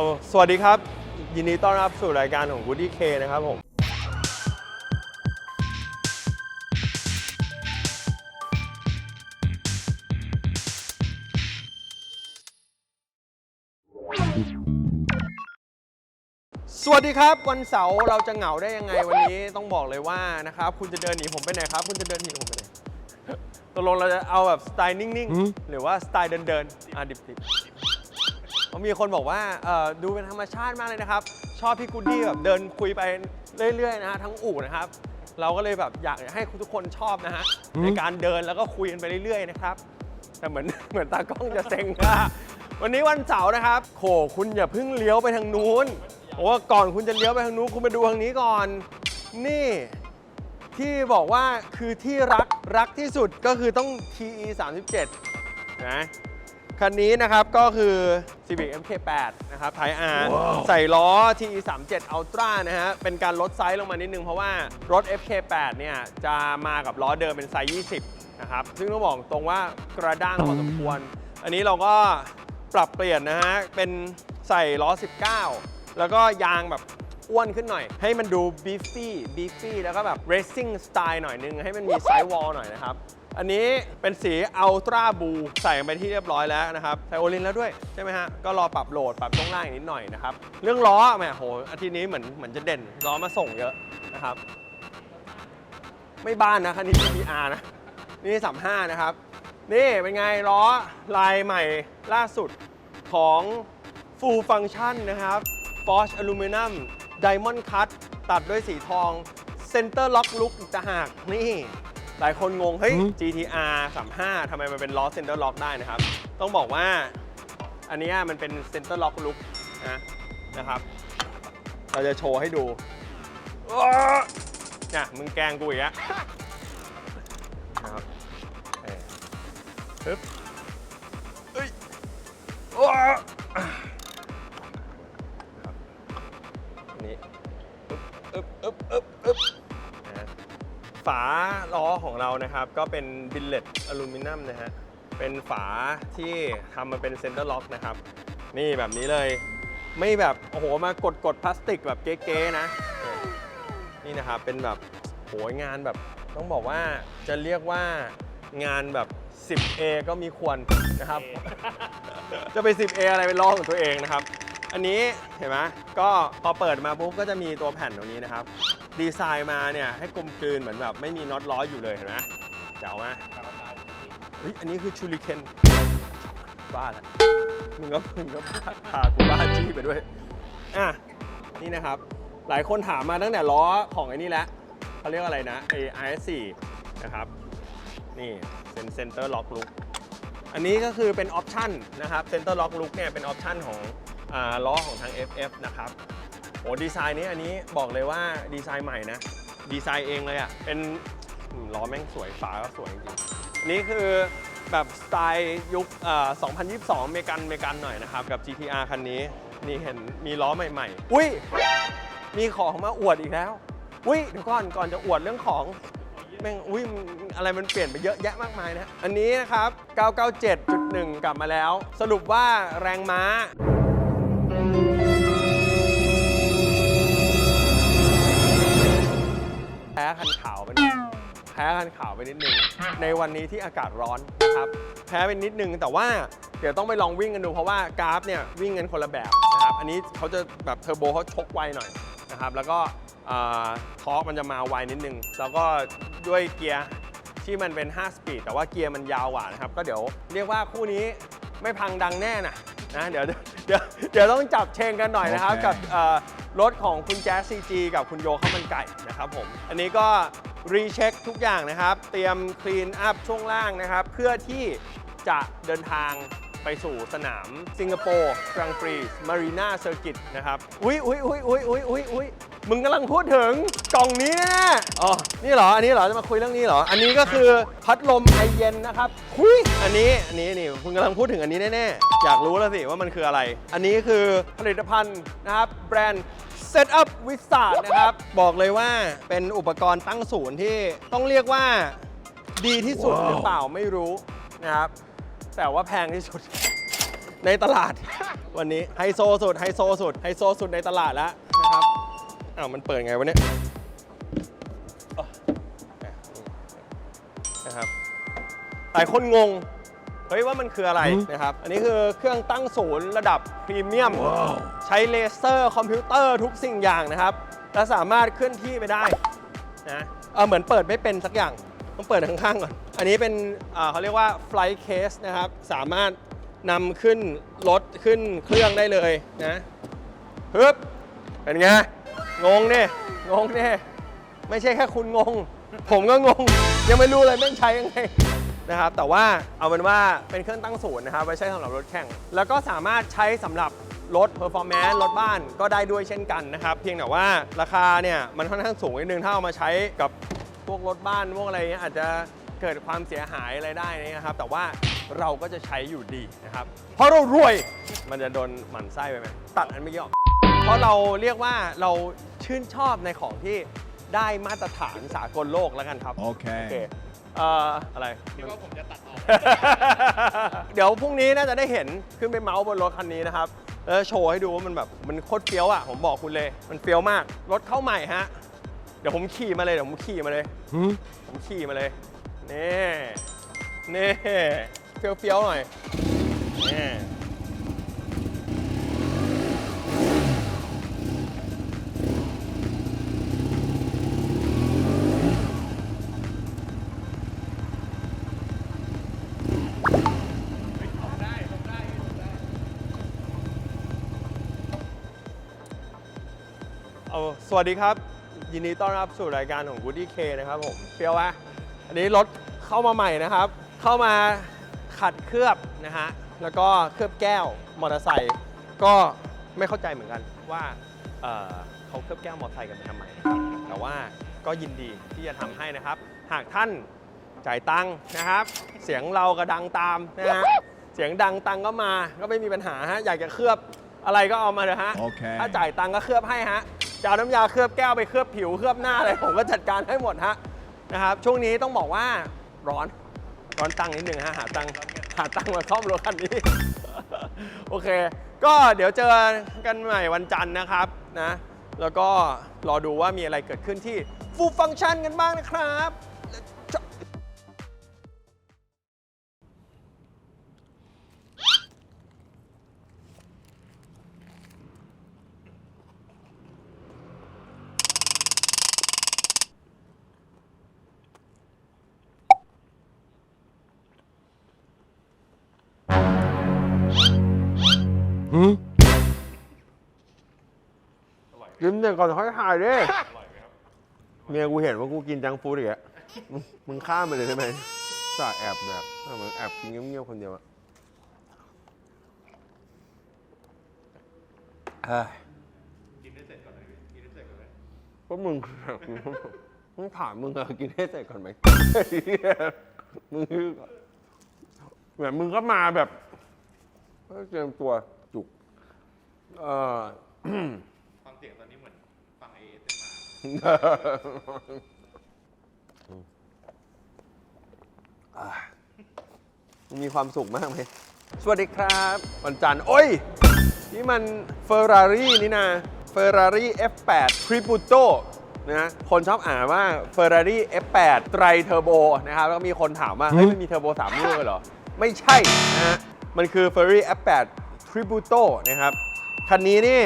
เอาสวัสดีครับ ยินดีต้อนรับสู่รายการของ Woody K นะครับผม สวัสดีครับ วันเสาร์เราจะเหงาได้ยังไงวันนี้ต้องบอกเลยว่านะครับ คุณจะเดินหนีผมไปไหนครับ คุณจะเดินหนีผมไปไหนตกลงเราจะเอาแบบสไตล์นิ่งหืมๆหรือว่าสไตล์เดิน ๆ อะดิบๆเพราะ มีคนบอกว่าเอ่อดูเป็นธรรมชาติมากเลยนะครับ ชอบพี่กูดดี้แบบเดินคุยไปเรื่อยๆนะฮะทั้งอู่นะครับ เราก็เลยแบบอยากให้ทุกคนชอบนะฮะในการเดินแล้วก็คุยกันไปเรื่อยๆนะครับ แต่เหมือน เหมือนตากล้องจะเซ็งว่าวันนี้วันเสาร์นะครับโขคุณอย่าเพิ่งเลี้ยวไปทางนู้นเพราะว่าก่อนคุณจะเลี้ยวไปทางนู้นคุณมาดูทางนี้ก่อน นี่ ที่บอกว่าคือที่รักรักที่สุดก็คือต้อง TE 37นะ คันนี้นะครับก็คือ Civic MK8 นะครับไท R ใส่ล้อ TE 37 Ultra นะฮะ เป็นการลดไซส์ลงมานิดนึง เพราะว่ารถ FK8 เนี่ย จะมากับล้อเดิมเป็นไซส์ 20 นะครับ ซึ่งต้องบอกตรงว่ากระด้างพอสมควร อันนี้เราก็ปรับเปลี่ยนนะฮะ เป็นใส่ล้อ 19 แล้วก็ยางแบบอ้วนขึ้นหน่อย ให้มันดูบีฟี่บีฟี่แล้วก็แบบ racing style หน่อยนึง ให้มันมีไซด์วอลหน่อยนะครับ อันนี้เป็นสีอัลตร้าบูใส่ไปที่เรียบร้อยแล้วนะครับ ใส่โอลินแล้วด้วย ใช่ไหมฮะ ก็รอปรับโหลด ปรับช่วงล่างอีกนิดหน่อยนะครับ เรื่องล้อแหมโหอาทิตย์นี้เหมือนเหมือนจะเด่นล้อมาส่งเยอะนะครับ ไม่บ้านนะคันนี้ GTR นะ นี่35นะครับ นี่เป็นไงล้อลายใหม่ล่าสุดของ Full Function นะครับ Forge Aluminum Diamond Cut ตัดด้วยสีทอง Center Lock Look อีกตาหากนี่ หลายคนงง เฮ้ยหืม GTR 35ทำไมมันเป็นล้อ Center Lock ได้นะครับ ต้องบอกว่าอันเนี้ยมันเป็น Center Lock Look นะนะครับ เราจะโชว์ให้ดูอ้อเนี่ยมึงแกล้งกูอีกแล้วนะครับเอ้ยปึ๊บเอ้ย ฝาล้อของเรานะครับ ก็เป็นบิลเลตอลูมิเนียมนะฮะ เป็นฝาที่ทำมาเป็นเซนเตอร์ล็อกนะครับ นี่แบบนี้เลย ไม่แบบ โอ้โห มากดกดพลาสติกแบบเก๊ๆนะ นี่นะครับ เป็นแบบโหยงานแบบ ต้องบอกว่าจะเรียกว่างานแบบ 10A ก็มีควรนะครับ จะไป 10A อะไรเป็นล้อของตัวเองนะครับ อันนี้เห็นไหมก็พอเปิดมาปุ๊บก็จะมีตัวแผ่นตรงนี้นะครับ ดีไซน์มาเนี่ยให้กลมกลืนเหมือนแบบไม่มีน็อตล้ออยู่เลยเห็นไหมเจ๋วไหมเฮ้ยอันนี้คือชูริเคนบ้าละมึงก็มึงก็พากูบ้าจี้ไปด้วยอะนี่นะครับ หลายคนถามมาตั้งแต่ล้อของไอ้นี่แล้วเขาเรียกอะไรนะไอ้ IS4 นะครับ นี่เป็นเซนเตอร์ล็อกลุกอันนี้ก็คือเป็นออปชั่นนะครับเซนเตอร์ล็อกลุกเนี่ยเป็นออปชั่นของอ่าล้อของทาง FF นะครับ โอ้ดีไซน์นี้อันนี้บอกเลยว่าดีไซน์ใหม่นะ ดีไซน์เองเลยอะ่ะ เป็นล้อแม่งสวยฝาก็สวยจริงนนี้คือแบบสไตล์ยุคเอ่อ2022 เมกันเมกันหน่อยนะครับ กับ GTR คันนี้ นี่เห็นมีล้อใหม่ ๆ อุ้ย มีของมาอวดอีกแล้ว อุ้ยเดี๋ยวก่อนก่อนจะอวดเรื่องของแม่งอุ้ยอะไรมันเปลี่ยนไปเยอะแยะมากมายนะ อันนี้นะครับ 997.1 กลับมาแล้ว สรุปว่าแรงม้า คันขาวไปนิดแพ้คันขาวไปนิดนึง ในวันนี้ที่อากาศร้อนนะครับ แพ้ไปนิดนึง แต่ว่าเดี๋ยวต้องไปลองวิ่งกันดูเพราะว่ากราฟเนี่ยวิ่งกันคนละแบบนะครับ อันนี้เขาจะแบบเทอร์โบเขาชกไวหน่อยนะครับ แล้วก็ทอร์กมันจะมาไวนิดนึง แล้วก็ด้วยเกียร์ที่มันเป็น 5 สปีด แต่ว่าเกียร์มันยาวกว่านะครับ ก็เดี๋ยวเรียกว่าคู่นี้ไม่พังดังแน่นะนะ เดี๋ยวเดี๋ยวเดี๋ยวต้องจับเชงกันหน่อยนะครับโอเคกับเอ่อ รถของคุณแจ๊สซีจีกับคุณโยข้าวมันไก่นะครับผม อันนี้ก็รีเช็คทุกอย่างนะครับ เตรียมคลีนอัพช่วงล่างนะครับ เพื่อที่จะเดินทางไปสู่สนามสิงคโปร์กรังปรีมารีนาเซอร์กิตนะครับ อุ้ยอุ้ยอุ้ยอุ้ยอุ้ยอุ้ยอุ้ย มึงกำลังพูดถึงกล่องนี้แน่ๆอ๋อ นี่เหรอ อันนี้เหรอ จะมาคุยเรื่องนี้เหรอ อันนี้ก็คือพัดลมไอเย็นนะครับคุยอันนี้อันนี้นี่คุณกำลังพูดถึงอันนี้แน่ๆ อยากรู้แล้วสิว่ามันคืออะไร อันนี้คือผลิตภัณฑ์นะครับแบรนด์ Set Up w i z a r d นะครับ บอกเลยว่าเป็นอุปกรณ์ตั้งศูนย์ที่ต้องเรียกว่าดีที่สุดหรือเปล่าไม่รู้นะครับ แต่ว่าแพงที่สุด ในตลาด วันนี้ไฮโซสุดไฮโซสุดไฮโซสุดในตลาดแล้วนะครับ อ้าวมันเปิดไงวะเนี่ยอะนะครับหลายคนงง เฮ้ยว่ามันคืออะไรนะครับ อันนี้คือเครื่องตั้งศูนย์ระดับพรีเมียม ใช้เลเซอร์คอมพิวเตอร์ทุกสิ่งอย่างนะครับ และสามารถเคลื่อนที่ไปได้นะเออเหมือนเปิดไม่เป็นสักอย่าง ต้องเปิดข้างๆก่อน อันนี้เป็นอ่าเขาเรียกว่า flight case นะครับ สามารถนำขึ้นรถขึ้นเครื่องได้เลยนะฮึบเป็นไง งงเนี่ยงงเนี่ยไม่ใช่แค่คุณงง ผมก็งง ยังไม่รู้เลยแม่งใช้ยังไงนะครับ แต่ว่าเอาเป็นว่าเป็นเครื่องตั้งศูนย์นะครับไว้ใช้สำหรับรถแข่ง แล้วก็สามารถใช้สำหรับรถ performance รถบ้านก็ได้ด้วยเช่นกันนะครับ เพียงแต่ว่าราคาเนี่ยมันค่อนข้างสูงนิดนึงถ้าเอามาใช้กับพวกรถบ้านพวกอะไรเงี้ยอาจจะเกิดความเสียหายอะไรได้นะครับ แต่ว่าเราก็จะใช้อยู่ดีนะครับ เพราะเรารวยมันจะโดนหมั่นไส้ไปไหมตัดอันไม่ออกเพ ราะเราเรียกว่าเราชื่นชอบในของที่ได้มาตรฐานสากลโลกแล้วกันครับ โอเค Okay. เอ่ออะไร คิดว่าผมจะตัดออก เดี๋ยวพรุ่งนี้น่าจะได้เห็นขึ้นไปเมาส์บนรถคันนี้นะครับแล้วโชว์ให้ดูว่ามันแบบมันโคตรเฟี้ยวอะผมบอกคุณเลย มันเฟี้ยวมาก รถเข้าใหม่ฮะ เดี๋ยวผมขี่มาเลยเดี๋ยวผมขี่มาเลย ผมขี่มาเลย นี่ นี่ เฟี้ยวเฟี้ยวๆหน่อย นี่ สวัสดีครับ ยินดีต้อนรับสู่รายการของ Woody K นะครับผมเฟี้ยววะอันนี้รถเข้ามาใหม่นะครับ เข้ามาขัดเคลือบนะฮะแล้วก็เคลือบแก้วมอเตอร์ไซค์ก็ไม่เข้าใจเหมือนกันว่าเอ่อเขาเคลือบแก้วมอเตอร์ไซค์กันไปทำไมนะครับแต่ว่าก็ยินดีที่จะทำให้นะครับ หากท่านจ่ายตังค์นะครับ เสียงเราก็ดังตามนะฮะเสียงดังตังค์ก็มาก็ไม่มีปัญหาฮะอยากจะเคลือบอะไรก็เอามาเถอะฮะ โอเค ถ้าจ่ายตังค์ก็เคลือบให้ฮะ จะเอาน้ำยาเคลือบแก้วไปเคลือบผิวเคลือบหน้าอะไรผมก็จัดการให้หมดฮะนะครับ ช่วงนี้ต้องบอกว่าร้อนร้อนตังนิดนึงฮะหาตังหาตังมาซ่อมรถคันนี้ โอเค ก็เดี๋ยวเจอกันใหม่วันจันทร์นะครับนะ แล้วก็รอดูว่ามีอะไรเกิดขึ้นที่ฟูฟังชันกันบ้างนะครับ กินเดี๋ยวก่อนค่อยถ่ายดิเมียกูเห็นว่ากูกินจังฟูดอีกอะมึงมึงข้ามไปเลยใช่ไหมสาแอบแบบเออมึงแอบกินเงียบๆคนเดียวอะเฮ้ยกินได้เสร็จก่อนไหมกินได้เสร็จก่อนไหมก็มึงมึงถามมึงอะกินให้เสร็จก่อนไหมมึงเหมือนมึงก็มาแบบเตรียมตัวจุกเออ ฟังเสียงตอนนี้เหมือนฟัง ASMR มีความสุขมากไหมสวัสดีครับวันจันทร์โอ้ย นี่มัน Ferrari นี่นะ Ferrari F8 Tributo นะคนชอบอ่านว่า Ferrari F8 ไตรเทอร์โบนะครับ แล้วก็มีคนถามว่า เฮ้ย มันมีเทอร์โบ3ลูกเลยเหรอ ไม่ใช่นะฮะมันคือ Ferrari F8 Tributo นะครับ คันนี้นี่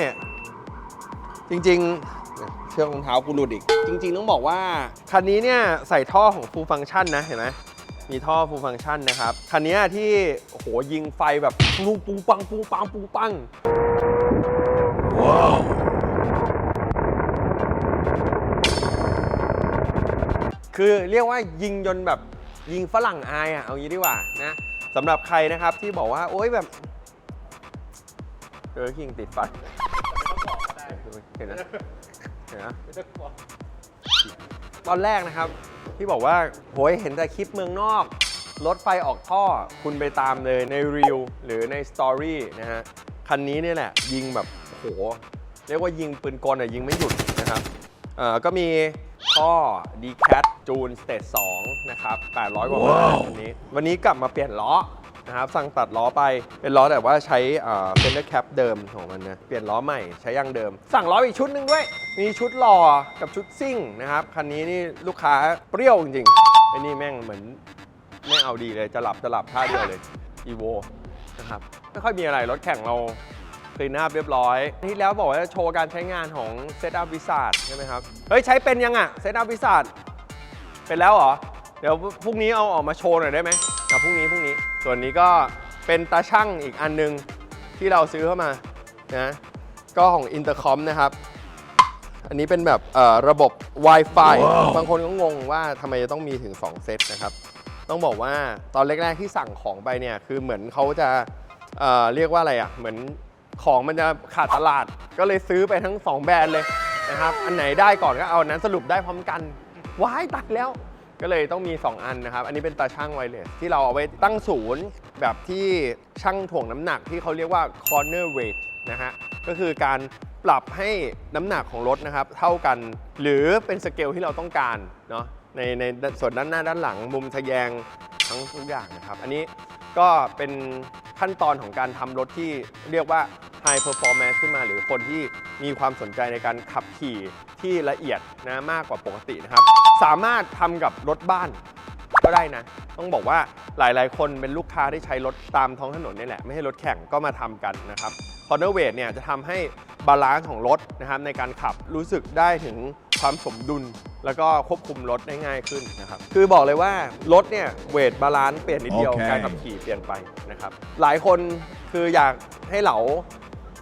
จริง ๆ เชือกรองเท้ากูหลุดอีก จริง ๆ ต้องบอกว่า คันนี้เนี่ยใส่ท่อของ full function นะเห็นไหมมีท่อ full function นะครับ คันนี้ที่โอ้โหยิงไฟแบบปุ้งปุ้งปังปุ้งปังปุ้งปังคือเรียกว่ายิงจนแบบยิงฝรั่งอายอะเอางี้ดีกว่านะสำหรับใครนะครับที่บอกว่า โอ๊ยแบบเจอคิงติดไฟเห็นไห มเห็นไหมตอนแรกนะครับ ที่บอกว่าโหยเห็นแต่คลิปเมืองนอก รถไฟออกท่อ คุณไปตามเลยในรีวหรือในสตอรี่นะฮะ คันนี้เนี่ยแหละ ยิงแบบโห เรียกว่ายิงปืนกลอะยิงไม่หยุดนะครับเอ่อก็มีท่อ d c a t จูนสเตจ2นะครับ 800 กว่าม้าวันนี้ วันนี้กลับมาเปลี่ยนล้อ นะครับสั่งตัดล้อไปเป็นล้อแต่ว่าใช้เซนเตอร์แคปเดิมของมันนะเปลี่ยนล้อใหม่ใช้ยางเดิม สั่งล้ออีกชุดหนึ่งด้วย มีชุดหล่อกับชุดซิ่งนะครับคันนี้นี่ลูกค้าเปรี้ยวจริงๆไอ้นี่แม่งเหมือนไม่เอาดีเลยจะหลับจะหลับท่าเดียวเลยอีโวนะครับไม่ค่อยมีอะไรรถแข่งเราคลีนอัพเรียบร้อย ที่แล้วบอกว่าจะโชว์การใช้งานของเซตอัพวิสาดใช่ไหมครับ เฮ้ย ใช้เป็นยังอะเซตอัพวิสาดเป็นแล้วเหรอ เดี๋ยวพรุ่งนี้เอาออกมาโชว์หน่อยได้ไหม อะพรุ่งนี้พรุ่งนี้ ส่วนนี้ก็เป็นตาช่างอีกอันหนึงที่เราซื้อเข้ามานะก็ของอินเตอร์คอมนะครับ อันนี้เป็นแบบเอ่อระบบ Wi-Fi บางคนก็งงว่าทำไมจะต้องมีถึง 2 เซตนะครับ ต้องบอกว่าตอนแรกๆที่สั่งของไปเนี่ย คือเหมือนเขาจะเอ่อเรียกว่าอะไรอะ เหมือนของมันจะขาดตลาด ก็เลยซื้อไปทั้ง 2 แบรนด์เลยนะครับ อันไหนได้ก่อนก็เอาอันนั้นสรุปได้พร้อมกันว้ายตัดแล้ว ก็เลยต้องมี 2 อันนะครับ อันนี้เป็นตาช่างไวเลสที่เราเอาไว้ตั้งศูนย์ แบบที่ช่างถ่วงน้ำหนักที่เขาเรียกว่า corner weight นะฮะ ก็คือการปรับให้น้ำหนักของรถนะครับ เท่ากัน หรือเป็นสเกลที่เราต้องการเนาะในในส่วนด้านหน้าด้านหลังมุมทะแยงทั้งทุกอย่างนะครับ อันนี้ ก็เป็นขั้นตอนของการทำรถที่เรียกว่า high performance ขึ้นมา หรือคนที่มีความสนใจในการขับขี่ที่ละเอียดนะมากกว่าปกตินะครับ สามารถทำกับรถบ้านก็ได้นะ ต้องบอกว่าหลายๆ คนเป็นลูกค้าที่ใช้รถตามท้องถนนนี่แหละ ไม่ให้รถแข่งก็มาทำกันนะครับ Corner Weight เนี่ยจะทำให้บาลานซ์ของรถนะครับในการขับรู้สึกได้ถึงความสมดุล แล้วก็ควบคุมรถได้ง่ายขึ้นนะครับ คือบอกเลยว่ารถเนี่ยเวทบาลานซ์เปลี่ยนนิดเดียวโอเคการขับขี่เปลี่ยนไปนะครับ หลายคนคืออยากให้เหลา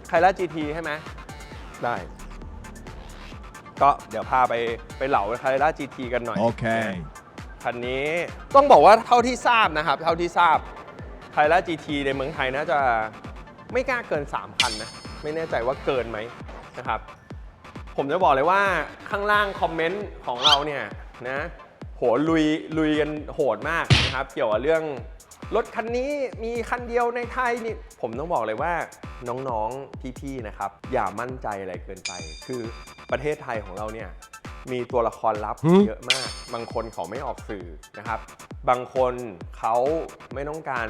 ไคล่า GT ใช่ไหมได้ ก็เดี๋ยวพาไปไปเหลาไคล่า GT กันหน่อย Okay. คันนี้ต้องบอกว่าเท่าที่ทราบนะครับ เท่าที่ทราบไคล่า GT ในเมืองไทยน่าจะ ไม่กล้าเกิน3,000นะ ไม่แน่ใจว่าเกินไหมนะครับ ผมจะบอกเลยว่าข้างล่างคอมเมนต์ของเราเนี่ยนะโหลุยลุยกันโหดมากนะครับ เกี่ยวกับเรื่องรถคันนี้มีคันเดียวในไทยนี่ผมต้องบอกเลยว่าน้องๆพี่ๆนะครับ อย่ามั่นใจอะไรเกินไป คือประเทศไทยของเราเนี่ยมีตัวละครลับหืมเยอะมาก บางคนเขาไม่ออกสื่อนะครับ บางคนเขาไม่ต้องการ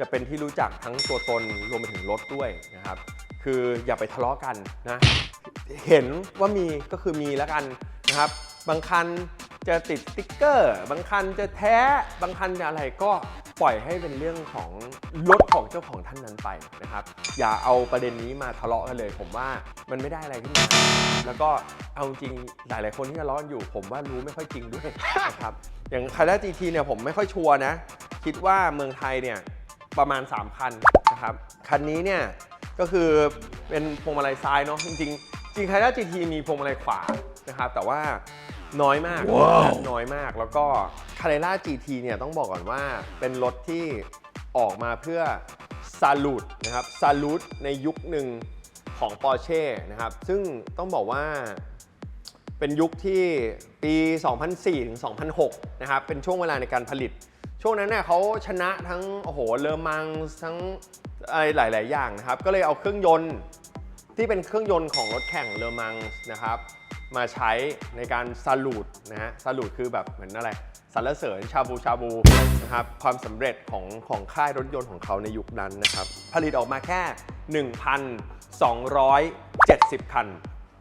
จะเป็นที่รู้จักทั้งตัวตนรวมไปถึงรถด้วยนะครับ คืออย่าไปทะเลาะกันนะ เห็นว่ามีก็คือมีแล้วกันนะครับ บางคันจะติดสติ๊กเกอร์ บางคันจะแท้ บางคันจะอะไรก็ปล่อยให้เป็นเรื่องของรถของเจ้าของท่านนั้นไปนะครับ อย่าเอาประเด็นนี้มาทะเลาะกันเลย ผมว่ามันไม่ได้อะไรขึ้นมา แล้วก็เอาจริงหลาย ๆ คนที่ทะเลาะกันอยู่ ผมว่ารู้ไม่ค่อยจริงด้วยนะครับ อย่างคาร่า GT เนี่ยผมไม่ค่อยชัวร์นะ คิดว่าเมืองไทยเนี่ย ประมาณ 3 คันนะครับ คันนี้เนี่ยก็คือเป็นพวงมาลัยซ้ายเนาะจริงๆ จริงคาร่า GT มีพวงมาลัยขวานะครับ แต่ว่าน้อยมากว้าวน้อยมากแล้วก็คาร่า GT เนี่ยต้องบอกก่อนว่าเป็นรถที่ออกมาเพื่อซาลูดนะครับซาลูดในยุคหนึ่งของ Porsche นะครับ ซึ่งต้องบอกว่าเป็นยุคที่ปี 2004 ถึง 2006 นะครับ เป็นช่วงเวลาในการผลิต ช่วงนั้นเนี่ยเขาชนะทั้งโอ้โหเลอมังทั้งอะไรหลาย ๆ อย่างนะครับ ก็เลยเอาเครื่องยนต์ที่เป็นเครื่องยนต์ของรถแข่งเลอมังนะครับ มาใช้ในการซาลูดนะฮะซาลูดคือแบบเหมือนอะไรสรรเสริญชาบูชาบูนะครับความสำเร็จของของค่ายรถยนต์ของเขาในยุคนั้นนะครับ ผลิตออกมาแค่ 1,270 คัน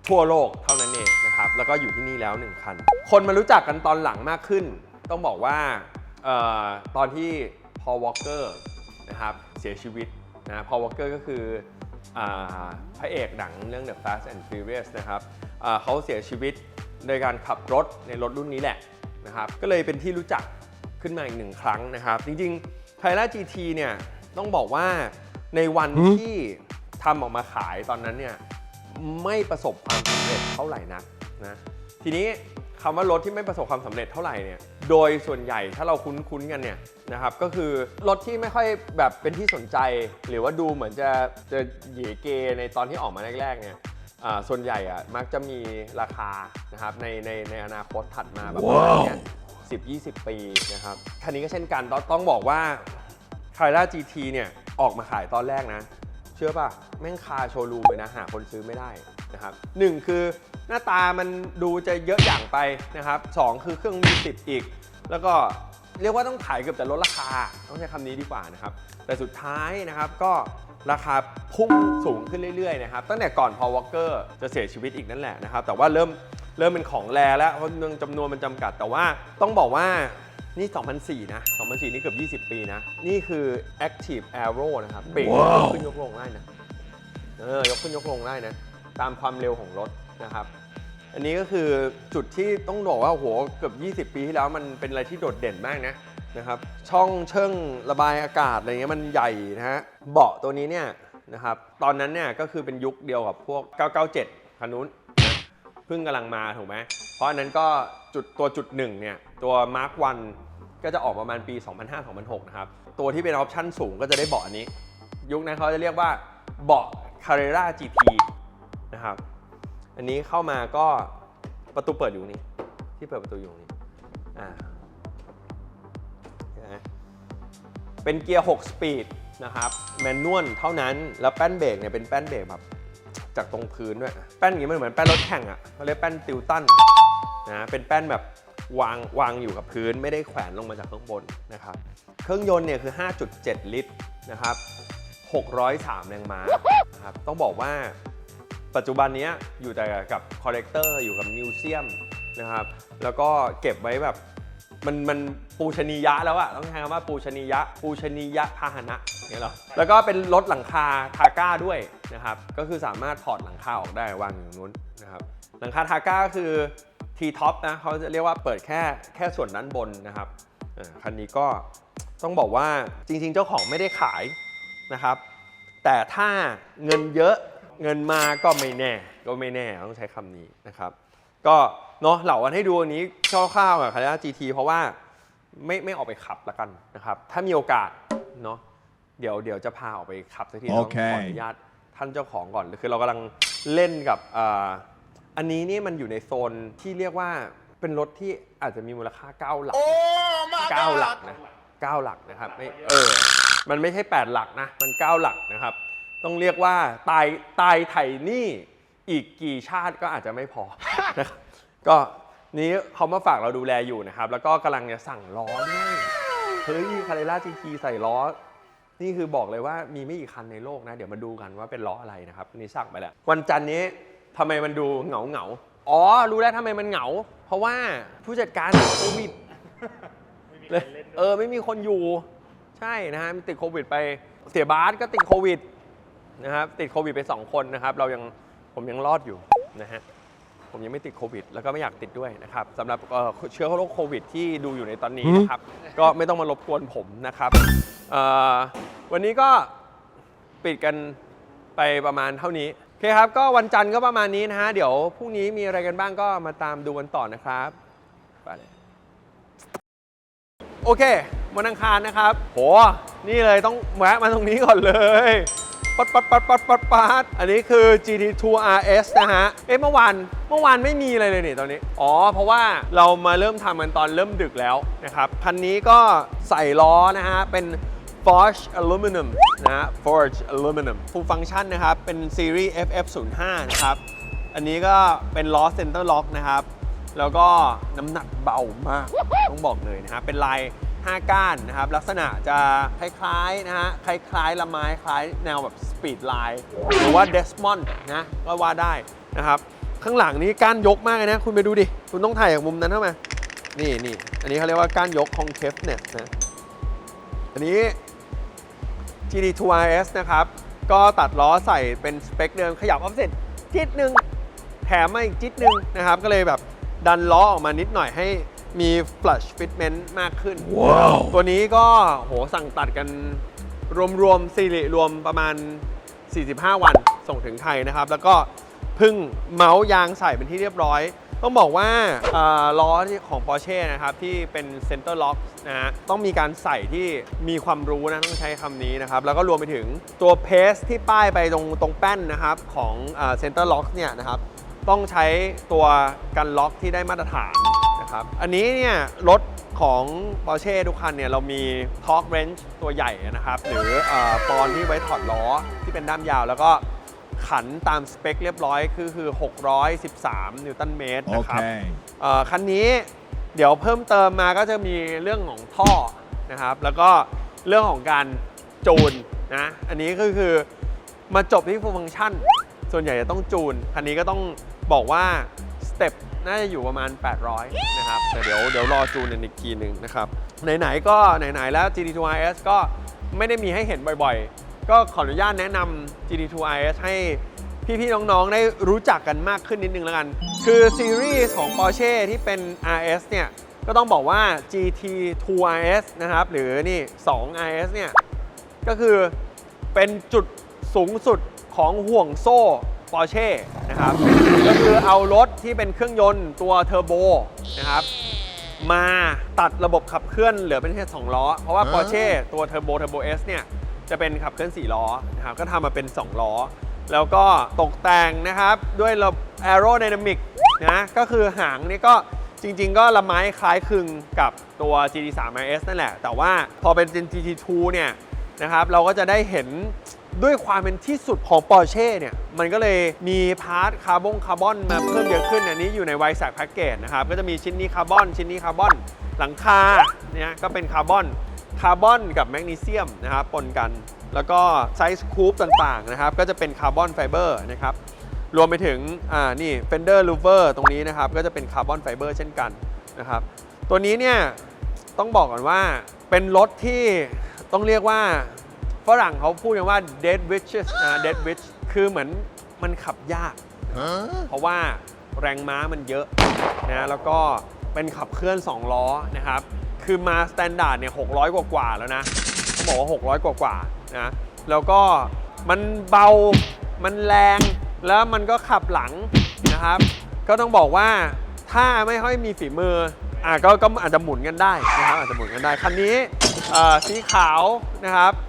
ทั่วโลกเท่านั้นเองนะครับ แล้วก็อยู่ที่นี่แล้ว 1 คัน คนมารู้จักกันตอนหลังมากขึ้น ต้องบอกว่า ตอนที่พอวอลเกอร์นะครับเสียชีวิตนะพอวอลเกอร์ก็คืออาพระเอกหนังเรื่อง The Fast and Furious นะครับอ่าเขาเสียชีวิตโดยการขับรถในรถรุ่นนี้แหละนะครับก็เลยเป็นที่รู้จักขึ้นมาอีกหนึ่งครั้งนะครับ จริงๆ p y r a GT เนี่ยต้องบอกว่าในวันที่ทำออกมาขายตอนนั้นเนี่ยไม่ประสบความสำเร็จเท่าไหร่นักนะทีนี้คำว่ารถที่ไม่ประสบความสำเร็จเท่าไหร่เนี่ย โดยส่วนใหญ่ถ้าเราคุ้นๆกันเนี่ยนะครับก็คือรถที่ไม่ค่อยแบบเป็นที่สนใจ หรือว่าดูเหมือนจะจะเหยเกในตอนที่ออกมาแรกๆเนี่ยอ่าส่วนใหญ่อะมักจะมีราคานะครับในในในอนาคตถัดมาแบบประมาณเนี้ย10 20ปีนะครับคันนี้ก็เช่นกันต้องต้องบอกว่าคาร่า GT เนี่ยออกมาขายตอนแรกนะ เชื่อป่ะ แม่งคาโชว์รูมเลยนะ หาคนซื้อไม่ได้ นะครับหนึ่งคือหน้าตามันดูจะเยอะอย่างไปนะครับสองคือเครื่องมีสิบอีก แล้วก็เรียกว่าต้องขายเกือบจะลดราคา ต้องใช้คำนี้ดีกว่านะครับ แต่สุดท้ายนะครับก็ราคาพุ่งสูงขึ้นเรื่อยๆนะครับตั้งแต่ก่อนพอวอลเกอร์จะเสียชีวิตอีกนั่นแหละนะครับ แต่ว่าเริ่มเริ่มเป็นของแรแล้วเพราะเนื่องจำนวนมันจำกัด แต่ว่าต้องบอกว่านี่ 2004 นะ 2004 นี่เกือบ 20 ปีนะ นี่คือ Active Aero นะครับเบรกยกขึ้นยกลงได้นะ เออ ยกขึ้นยกลงได้นะ ตามความเร็วของรถนะครับ อันนี้ก็คือจุดที่ต้องบอกว่าโหเกือบ20 ปีที่แล้วมันเป็นอะไรที่โดดเด่นมากนะนะครับ ช่องเชิงระบายอากาศอะไรเงี้ยมันใหญ่นะฮะเบาะตัวนี้เนี่ยนะครับตอนนั้นเนี่ยก็คือเป็นยุคเดียวกับพวก 997คันนู้นเพิ่งกำลังมาถูกไหมเพราะอันนั้นก็จุดตัวจุดหนึ่งเนี่ยตัว Mark 1 ก็จะออกประมาณปี 2005-2006 นะครับ ตัวที่เป็นออปชั่นสูงก็จะได้เบาะอันนี้ ยุคนั้นเขาจะเรียกว่าเบาะ Carrera GT นะครับ อันนี้เข้ามาก็ประตูเปิดอยู่นี่ที่เปิดประตูอยู่นี่อ่าเป็นเกียร์ 6 สปีดนะครับแมนนวลเท่านั้นแล้วแป้นเบรกเนี่ยเป็นแป้นเบรกแบบจากตรงพื้นด้วยแป้นอย่างนี้มันเหมือนแป้นรถแข่งอะเขาเรียกแป้นติวตันนะเป็นแป้นแบบวางวางอยู่กับพื้นไม่ได้แขวนลงมาจากข้างบนนะครับเครื่องยนต์เนี่ยคือ 5.7 ลิตรนะครับ603 แรงม้านะครับต้องบอกว่า ปัจจุบันนี้อยู่แต่กับคอลเลกเตอร์อยู่กับมิวเซียมนะครับ แล้วก็เก็บไว้แบบมันมันปูชนียะแล้วอะต้องใช้คำว่าปูชนียะ ปูชนียะพาหนะเนี่ยเหรอแล้วก็เป็นรถหลังคาทาก้าด้วยนะครับ ก็คือสามารถถอดหลังคาออกได้วางอยู่นู้นนะครับ หลังคาทาก้าก็คือ T top นะเขาจะเรียกว่าเปิดแค่แค่ส่วนด้านบนนะครับอ่อคันนี้ก็ต้องบอกว่าจริงๆ เจ้าของไม่ได้ขายนะครับ แต่ถ้าเงินเยอะ เงินมาก็ไม่แน่ ก็ไม่แน่ต้องใช้คำนี้นะครับ ก็เนาะเหล่ากันให้ดูอันนี้คร่าวๆกับคาร์ GT เพราะว่าไม่ไม่ออกไปขับละกันนะครับ ถ้ามีโอกาสเนาะเดี๋ยวเดี๋ยวจะพาออกไปขับสักทีต้องโอเคขออนุญาตท่านเจ้าของก่อนคือเรากำลังเล่นกับอ่าอันนี้นี่มันอยู่ในโซนที่เรียกว่าเป็นรถที่อาจจะมีมูลค่า9หลักเก้าหลักนะเก้าหลักนะครับไม่เออมันไม่ใช่8หลักนะ มัน9หลักนะครับ ต้องเรียกว่าตายตายไถ่หนี่อีกกี่ชาติก็อาจจะไม่พอนะครับก็นี้เขามาฝากเราดูแลอยู่นะครับ แล้วก็กำลังจะสั่งล้อด้วยเฮ้ยคาเรล่าจีทีใส่ล้อ นี่คือบอกเลยว่ามีไม่กี่คันในโลกนะ เดี๋ยวมาดูกันว่าเป็นล้ออะไรนะครับอันนี่สั่งไปแล้ว วันจันทร์นี้ทำไมมันดูเหงาเหงาๆอ๋อ รู้แล้วทำไมมันเหงา เพราะว่าผู้จัดการติดโควิดเลยเออไม่มีคนอยู่ ใช่นะฮะมีติดโควิดไปเสียบาสก็ติดโควิด นะครับติดโควิดไป 2 คนนะครับเรายังผมยังรอดอยู่นะฮะผมยังไม่ติดโควิด แล้วก็ไม่อยากติดด้วยนะครับสำหรับเอ่อเชื้อโรคโควิดที่ดูอยู่ในตอนนี้นะครับ ก็ไม่ต้องมารบกวนผมนะครับเอ่อวันนี้ก็ปิดกันไปประมาณเท่านี้โอเคครับ ก็วันจันทร์ก็ประมาณนี้นะฮะ เดี๋ยวพรุ่งนี้มีอะไรกันบ้างก็มาตามดูกันต่อนะครับไปเลยโอเควันอังคารนะครับโหนี่เลยต้องแวะมาตรงนี้ก่อนเลย ปัดปัดปัดปัดปัดปัดอันนี้คือ GT2 RS นะฮะ เอ๊ะเมื่อวานเมื่อวานไม่มีอะไรเลยนี่ตอนนี้ อ๋อ เพราะว่าเรามาเริ่มทำกันตอนเริ่มดึกแล้วนะครับ คันนี้ก็ใส่ล้อนะฮะ เป็น Forge Aluminum นะฮะ Forge Aluminum Full Function นะครับ เป็นซีรีส์ FF05 นะครับ อันนี้ก็เป็นล้อ Center Lock นะครับ แล้วก็น้ำหนักเบามาก ต้องบอกเลยนะฮะ เป็นลาย 5 ก้านนะครับ ลักษณะจะคล้ายๆนะฮะคล้ายๆ ละไม้คล้ายแนวแบบสปีดไลน์หรือว่าเดสมอนนะก็ว่าได้นะครับ ข้างหลังนี้ก้านยกมากเลยนะ คุณไปดูดิ คุณต้องถ่ายจากมุมนั้นเข้ามา นี่นี่อันนี้เขาเรียกว่าก้านยก concave นะอันนี้ GD2 RS นะครับ ก็ตัดล้อใส่เป็นสเปคเดิมขยับออฟเซ็ตจิดหนึ่งแถมมาอีกจิดหนึ่งนะครับ ก็เลยแบบดันล้อออกมานิดหน่อยให้ มี flush fitment มากขึ้น Wow. ตัวนี้ก็โหสั่งตัดกันรวมๆสิริรวมประมาณ 45 วันส่งถึงไทยนะครับ แล้วก็เพึ่งเมาส์ยางใส่เป็นที่เรียบร้อย ต้องบอกว่าอ่าล้อที่ของ Porsche นะครับ ที่เป็น Center Lock นะฮะต้องมีการใส่ที่มีความรู้นะ ต้องใช้คำนี้นะครับ แล้วก็รวมไปถึงตัวเพสที่ป้ายไปตรงตรงแป้นนะครับ ของอ่า Center Lock เนี่ยนะครับ ต้องใช้ตัวกันล็อกที่ได้มาตรฐานนะ ครับ อันนี้เนี่ยรถของ Porsche ทุกคันเนี่ยเรามี Torque Wrench ตัวใหญ่นะครับ หรือเออปอนที่ไว้ถอดล้อที่เป็นด้ามยาว แล้วก็ขันตามสเปคเรียบร้อยคือคือ 613 นิวตันเมตรนะครับ Okay. เอ่อคันนี้เดี๋ยวเพิ่มเติมมาก็จะมีเรื่องของท่อนะครับ แล้วก็เรื่องของการจูนนะอันนี้ก็คือมาจบที่ฟังก์ชัน ส่วนใหญ่จะต้องจูน คันนี้ก็ต้องบอกว่าสเต็ป น่าจะอยู่ประมาณ 800 นะครับ แต่เดี๋ยวเดี๋ยวรอจูนอีกทีหนึ่งนะครับ ไหนๆก็ไหนๆแล้ว GT2 RS ก็ไม่ได้มีให้เห็นบ่อยๆ ก็ขออนุญาตแนะนำ GT2 RS ให้พี่ๆ น้องๆ ได้รู้จักกันมากขึ้นนิดนึงแล้วกัน คือซีรีส์ของ Porsche ที่เป็น RS เนี่ย ก็ต้องบอกว่า GT2 RS นะครับ หรือนี่ 2 RS เนี่ย ก็คือเป็นจุดสูงสุดของห่วงโซ่ Porsche นะครับ ก็คือเอารถที่เป็นเครื่องยนต์ตัวเทอร์โบนะครับ มาตัดระบบขับเคลื่อนเหลือเป็นแค่2ล้อ เพราะว่า Porsche ตัวเทอร์โบเทอร์โบ S เนี่ย จะเป็นขับเคลื่อน 4 ล้อนะครับ ก็ทำมาเป็น 2 ล้อ แล้วก็ตกแต่งนะครับ ด้วยระบบ aerodynamic นะก็คือหางนี่ก็จริง ๆ ก็ละไม้คล้ายคลึงกับตัว GT3 RS นั่นแหละ แต่ว่าพอเป็น GT2 เนี่ยนะครับ เราก็จะได้เห็น ด้วยความเป็นที่สุดของ Porsche เนี่ย มันก็เลยมีพาร์ทคาร์บอนคาร์บอนมาเพิ่มเยอะขึ้นอันนี้อยู่ในไวแซกแพ็กเกจนะครับ ก็จะมีชิ้นนี้คาร์บอนชิ้นนี้คาร์บอนหลังคาเนี่ยก็เป็นคาร์บอนคาร์บอนกับแมกนีเซียมนะครับปนกัน แล้วก็ไซส์คูปต่างๆนะครับ ก็จะเป็นคาร์บอนไฟเบอร์นะครับรวมไปถึงอ่านี่ Fender Louver ตรงนี้นะครับ ก็จะเป็นคาร์บอนไฟเบอร์เช่นกันนะครับ ตัวนี้เนี่ยต้องบอกก่อนว่าเป็นรถที่ต้องเรียกว่า ฝรั่งเขาพูดกันว่า dead witches นะ dead witch คือเหมือนมันขับยาก เพราะว่าแรงม้ามันเยอะนะแล้วก็เป็นขับเคลื่อน 2 ล้อนะครับ คือมาสแตนดาร์ดเนี่ย600 กว่ากว่าๆแล้วนะต้องบอกว่า 600 กว่ากว่าๆนะแล้วก็มันเบามันแรงแล้วมันก็ขับหลังนะครับ ก็ต้องบอกว่าถ้าไม่ค่อยมีฝีมืออะก็ก็อาจจะหมุนกันได้นะครับอาจจะหมุนกันได้คันนี้เอ่อสีขาวนะครับภ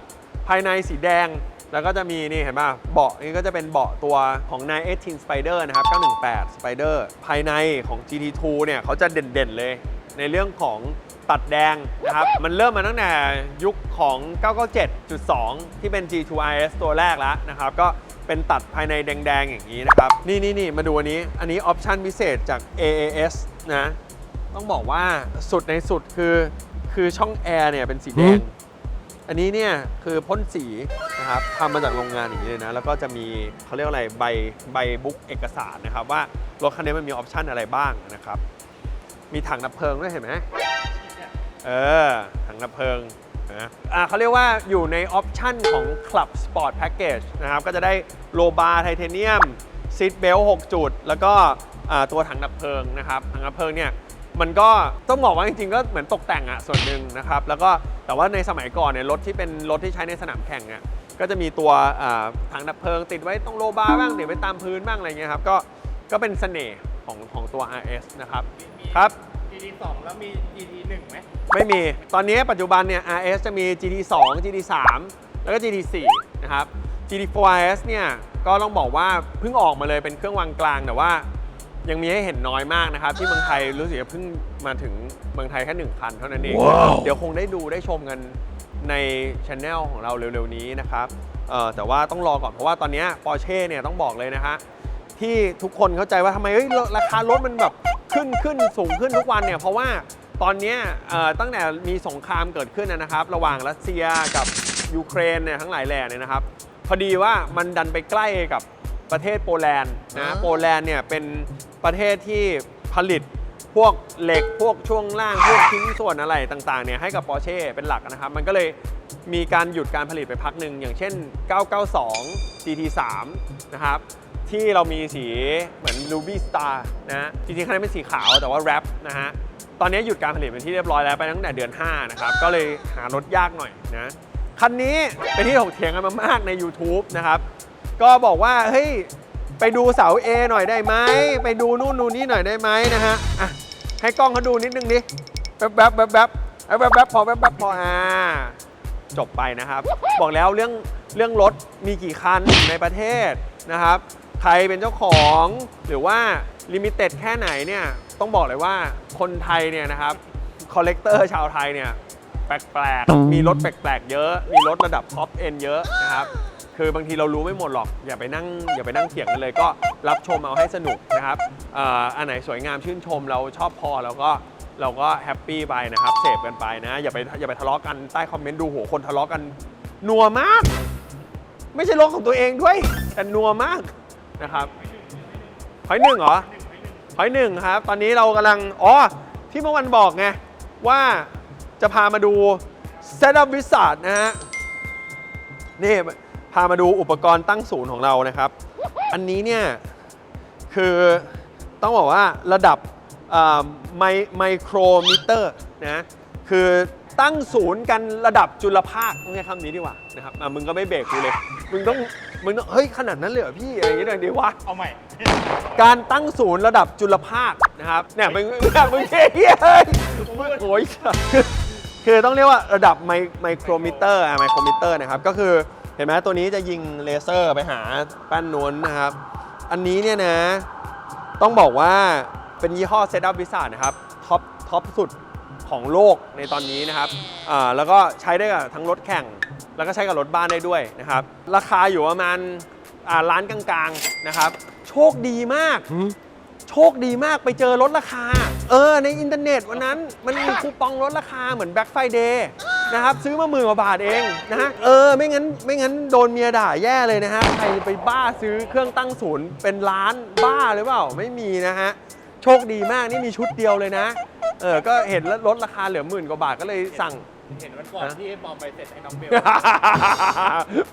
ายในสีแดง แล้วก็จะมีนี่เห็นป่ะเบาะนี่ก็จะเป็นเบาะตัวของ918 Spider นะครับ 918 Spider ภายในของ GT2 เนี่ยเขาจะเด่นๆเลย ในเรื่องของตัดแดงนะครับ มันเริ่มมาตั้งแต่ยุคของ 997.2 ที่เป็น G2 RS ตัวแรกแล้วนะครับ ก็เป็นตัดภายในแดงๆ อย่างนี้นะครับ นี่นี่นี่มาดูอันนี้ อันนี้ออปชันพิเศษจาก AAS นะ ต้องบอกว่าสุดในสุดคือ คือช่องแอร์เนี่ยเป็นสีแดง อันนี้เนี่ยคือพ่นสีนะครับทำมาจากโรงงานอย่างนี้เลยนะ แล้วก็จะมีเขาเรียกอะไรใบใบบุ๊กเอกสารนะครับ ว่ารถคันนี้มันมีออปชันอะไรบ้างนะครับ มีถังดับเพลิงด้วยเห็นไหมเออถังดับเพลิงนะอ่าเขาเรียกว่าอยู่ในออปชันของ Club Sport Package นะครับ ก็จะได้โลบาร์ไทเทเนียมซีทเบล6จุด แล้วก็ตัวถังดับเพลิงนะครับถังดับเพลิงเนี่ย มันก็ต้องบอกว่าจริงๆก็เหมือนตกแต่งอะส่วนหนึ่งนะครับแล้วก็แต่ว่าในสมัยก่อนเนี่ยรถที่เป็นรถที่ใช้ในสนามแข่งเนี่ยก็จะมีตัวอ่าถังดับเพลิง ติดไว้ตรงโลบาร์บ้างติดไว้ตามพื้นบ้างอะไรเงี้ยครับก็ก็เป็นเสน่ห์ของของตัว RS นะครับครับ GT2 แล้วมี GT1 ไหมไม่มีตอนนี้ปัจจุบันเนี่ย RS จะมี GT2 GT3 แล้วก็ GT4 นะครับ GT4 RS เนี่ยก็ต้องบอกว่าเพิ่งออกมาเลยเป็นเครื่องวางกลางแต่ว่า ยังมีให้เห็นน้อยมากนะครับ ที่เมืองไทยรู้สึกจะเพิ่งมาถึงเมืองไทยแค่หนึ่งคันเท่านั้นเองเดี๋ยวคงได้ดูได้ชมกันในช anel ของเราเร็วๆนี้นะครับเอ่อแต่ว่าต้องรอก่อนเพราะว่าตอนเนี้ Porsche เนี่ยต้องบอกเลยนะฮะที่ทุกคนเข้าใจว่าทำไมเฮ้ยราคารถมันแบบขึ้นขึ้นสูงขึ้นทุกวันเนี่ยเพราะว่าตอนเนี้ยเอ่อตั้งแต่มีสงครามเกิดขึ้นนะครับ ระหว่างรัสเซียกับยูเครนเนี่ยทั้งหลายแหล่เนี่ยนะครับ พอดีว่ามันดันไปใกล้กับ ประเทศโปแลนด์นะโปแลนด์เนี่ยเป็นประเทศที่ผลิตพวกเหล็กพวกช่วงล่างพวกชิ้นส่วนอะไรต่างๆเนี่ยให้กับ Porsche เป็นหลักนะครับ มันก็เลยมีการหยุดการผลิตไปพักหนึ่งอย่างเช่น 992 GT3 นะครับที่เรามีสีเหมือน Ruby Star นะฮะจริงๆคันนี้เป็นสีขาวแต่ว่าแรปนะฮะตอนนี้หยุดการผลิตเป็นที่เรียบร้อยแล้วไปตั้งแต่เดือน 5 นะครับ ก็เลยหารถยากหน่อยนะคันนี้เป็นที่ถกเถียงกันมามากใน YouTube นะครับ ก็บอกว่าเฮ้ยไปดูเสา A หน่อยได้ไหมไปดูนู่นนู่นนี่หน่อยได้ไหมนะฮะอะให้กล้องเขาดูนิดนึงดิแป๊บแป๊บแป๊บแป๊บแป๊บแป๊บพอแป๊บแป๊บพออ่าจบไปนะครับ บอกแล้วเรื่องเรื่องรถมีกี่คันในประเทศนะครับ ใครเป็นเจ้าของหรือว่าลิมิเต็ดแค่ไหนเนี่ยต้องบอกเลยว่าคนไทยเนี่ยนะครับคอลเลกเตอร์ชาวไทยเนี่ยแปลกๆ มีรถแปลกๆ เยอะ มีรถระดับท็อปเอ็นเยอะนะครับ คือบางทีเรารู้ไม่หมดหรอก อย่าไปนั่งอย่าไปนั่งเถียงกันเลยก็รับชมเอาให้สนุกนะครับเอ่ออันไหนสวยงามชื่นชมเราชอบพอแล้วก็เราก็แฮปปี้ไปนะครับเสพกันไปนะ อย่าไปอย่าไปทะเลาะกันใต้คอมเมนต์ดูโหคนทะเลาะกันนัวมาก ไม่ใช่รถของตัวเองด้วย แต่นัวมากนะครับหอยหนึ่งเหรอหอยหนึ่งครับ ตอนนี้เรากำลังอ๋อที่เมื่อวันบอกไงว่าจะพามาดู Setup Wizard นะฮะนี่ พามาดูอุปกรณ์ตั้งศูนย์ของเรานะครับ อันนี้เนี่ยคือต้องบอกว่าระดับไมไมโครมิเตอร์นะคือตั้งศูนย์กันระดับจุลภาคต้องใช้คำนี้ดีกว่านะครับมึงก็ไม่เบรกกูเลย มึงต้องมึงต้องเฮ้ยขนาดนั้นเลยเหรอพี่อะไรอย่างเงี้ยดีวะเอาใหม่ การตั้งศูนย์ระดับจุลภาคนะครับเนี่ยมึงเนี่ยมึงเฮียเฮ้ยโอ้ยคือต้องเรียกว่าระดับไมโครมิเตอร์อะไมโครมิเตอร์นะครับก็คือ ห็นไหมตัวนี้จะยิงเลเซอร์ไปหาแป้นนวลนะครับ อันนี้เนี่ยนะ ต้องบอกว่าเป็นยี่ห้อ Setup Wizard นะครับท็อปท็อปสุดของโลกในตอนนี้นะครับอ่าแล้วก็ใช้ได้กับทั้งรถแข่ง แล้วก็ใช้กับรถบ้านได้ด้วยนะครับ ราคาอยู่ประมาณอ่าล้านกลางๆนะครับ โชคดีมาก โชคดีมากไปเจอลดราคา เออ ในอินเทอร์เน็ตวันนั้นมันมีคูปองลดราคาเหมือน Black Friday นะครับซื้อมาหมื่นกว่าบาทเองนะฮะเออไม่งั้นไม่งั้นโดนเมียด่าแย่เลยนะฮะใครไปบ้าซื้อเครื่องตั้งศูนย์เป็นล้านบ้าหรือเปล่าไม่มีนะฮะโชคดีมากนี่มีชุดเดียวเลยนะเออก็เห็นแล้วลดราคาเหลือหมื่นกว่าบาทก็เลยสั่ง เห็นวันก่อนที่ปอมไปเสร็จให้น้องเบล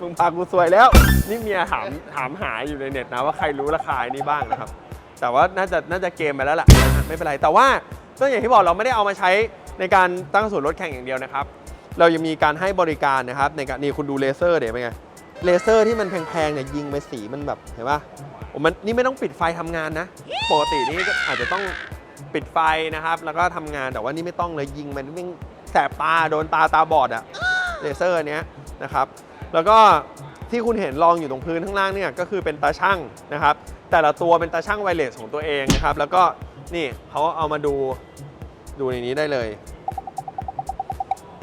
มึงพากูสวยแล้ว นี่เมียถามถามหาอยู่ในเน็ตนะว่าใครรู้ราคาอันนี้บ้างนะครับ แต่ว่าน่าจะน่าจะเกมไปแล้วล่ะนะฮะไม่เป็นไรแต่ว่าก็อย่างที่บอกเราไม่ได้เอามาใช้ในการตั้งศูนย์รถแข่งอย่างเดียวนะครับ เรายังมีการให้บริการนะครับในการนี่คุณดูเลเซอร์เดี๋ยวเป็นไงเลเซอร์ที่มันแพงๆเนี่ยยิงไปสีมันแบบเห็นปะมันนี่ไม่ต้องปิดไฟทำงานนะปกตินี่อาจจะต้องปิดไฟนะครับ แล้วก็ทำงานแต่ว่านี่ไม่ต้องเลยยิงมันวิ่งแสบตาโดนตาตาบอดอะเลเซอร์เนี้ยนะครับ แล้วก็ที่คุณเห็นรองอยู่ตรงพื้นข้างล่างเนี่ยก็คือเป็นตาช่างนะครับ แต่ละตัวเป็นตาช่างไวเลสของตัวเองนะครับ แล้วก็นี่เขาเอามาดูดูในนี้ได้เลย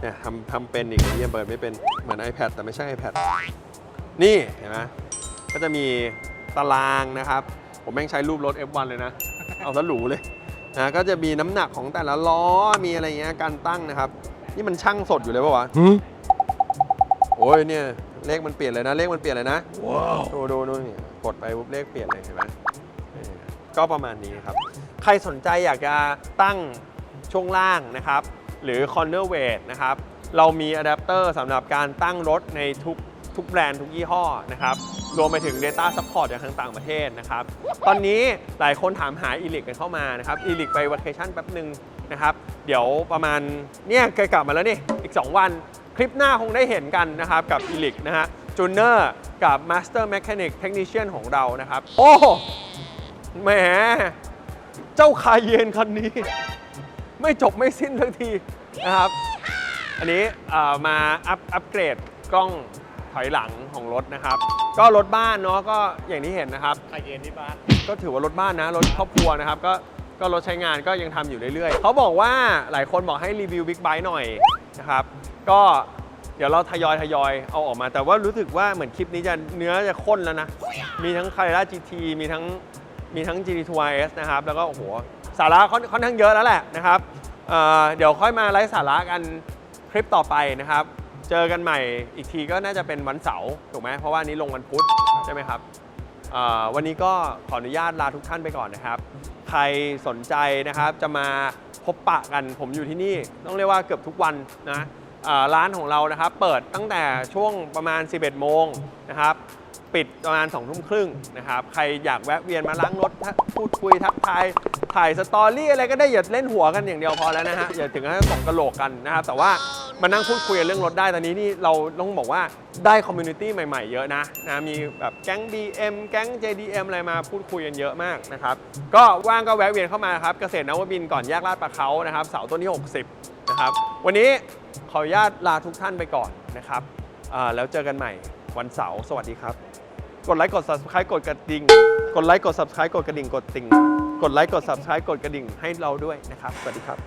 เนี่ยทำทำเป็นอีกยังเปิดไม่เป็นเหมือน iPad แต่ไม่ใช่ iPad นี่เห็นไหมก็จะมีตารางนะครับ ผมแม่งใช้รูปรถ F1 เลยนะ เอาซะหรูเลยนะก็จะมีน้ำหนักของแต่ละล้อมีอะไรเงี้ยการตั้งนะครับ นี่มันช่างสดอยู่เลยปะวะโอ้ยเนี่ยเลขมันเปลี่ยนเลยนะเลขมันเปลี่ยนเลยนะดูดูดูนี่กดไปปุ๊บเลขเปลี่ยนเลยเห็นไหมเออก็ประมาณนี้ครับ ใครสนใจอยากจะตั้งช่วงล่างนะครับ หรือ corner weight นะครับ เรามีอะแดปเตอร์สำหรับการตั้งรถในทุกทุกแบรนด์ทุกยี่ห้อนะครับ รวมไปถึง Data Support จากทางต่างประเทศนะครับ ตอนนี้หลายคนถามหา e l i c กันเข้ามานะครับ e l i c ไป vacation แป๊บหนึ่งนะครับ เดี๋ยวประมาณเนี่ยเคยกลับมาแล้วนี่ อีก 2 วัน คลิปหน้าคงได้เห็นกันนะครับ กับ e l i c นะฮะจูเนอร์กับ Master Mechanic Technician ของเรานะครับ โอ้แหมเจ้าคายเย็นคันนี้ ไม่จบไม่สิ้นสักทีนะครับ อันนี้เอ่อมาอัพอัปเกรดกล้องถอยหลังของรถนะครับ ก็รถบ้านเนาะก็อย่างที่เห็นนะครับใครเย็นที่บ้าน ก็ถือว่ารถบ้านนะรถครอบครัวนะครับ ก็ก็รถใช้งานก็ยังทำอยู่เรื่อยๆ เขาบอกว่าหลายคนบอกให้รีวิวบิ๊กไบค์หน่อยนะครับ ก็เดี๋ยวเราทยอยทยอยเอาออกมา แต่ว่ารู้สึกว่าเหมือนคลิปนี้จะเนื้อจะข้นแล้วนะ มีทั้งคาร่า GT มีทั้งมีทั้ง GT2 RS นะครับ แล้วก็โอ้โห สาระค่อนข้างเยอะแล้วแหละนะครับเเดี๋ยวค่อยมาไลฟ์สาระกันคลิปต่อไปนะครับ เจอกันใหม่อีกทีก็น่าจะเป็นวันเสาร์ถูกไหมเพราะว่านี้ลงวันพุธใช่ไหมครับวันนี้ก็ขออนุญาตลาทุกท่านไปก่อนนะครับ ใครสนใจนะครับจะมาพบปะกันผมอยู่ที่นี่ต้องเรียกว่าเกือบทุกวันนะร้านของเรานะครับ เปิดตั้งแต่ช่วงประมาณ 11 โมงนะครับ ปิดประมาณ2ทุ่มครึ่งนะครับ ใครอยากแวะเวียนมาล้างรถพูดคุยทักทาย ถ่ายสตอรี่อะไรก็ได้อย่าเล่นหัวกันอย่างเดียวพอแล้วนะฮะอย่าถึงกับตกกระโหลกกันนะครับแต่ว่ามานั่งพูดคุยเรื่องรถได้ตอนนี้นี่เราต้องบอกว่าได้คอมมูนิตี้ใหม่ๆ เยอะนะนะมีแบบแก๊ง BM แก๊ง JDM อะไรมาพูดคุยกันเยอะมากนะครับก็ว่างก็แวะเวียนเข้ามาครับเกษตรนวมินก่อนแยกลาดประเขานะครับเสาต้นที่ 60นะครับวันนี้ขออนุญาตลาทุกท่านไปก่อนนะครับอ่าแล้วเจอกันใหม่วันเสาร์สวัสดีครับ กดไลค์กด subscribe กดกระดิ่ง กดไลค์กด subscribe กดกระดิ่งกดติ่ง ดไลค์กด subscribe กดกระดิ่งให้เราด้วยนะครับ สวัสดีครับ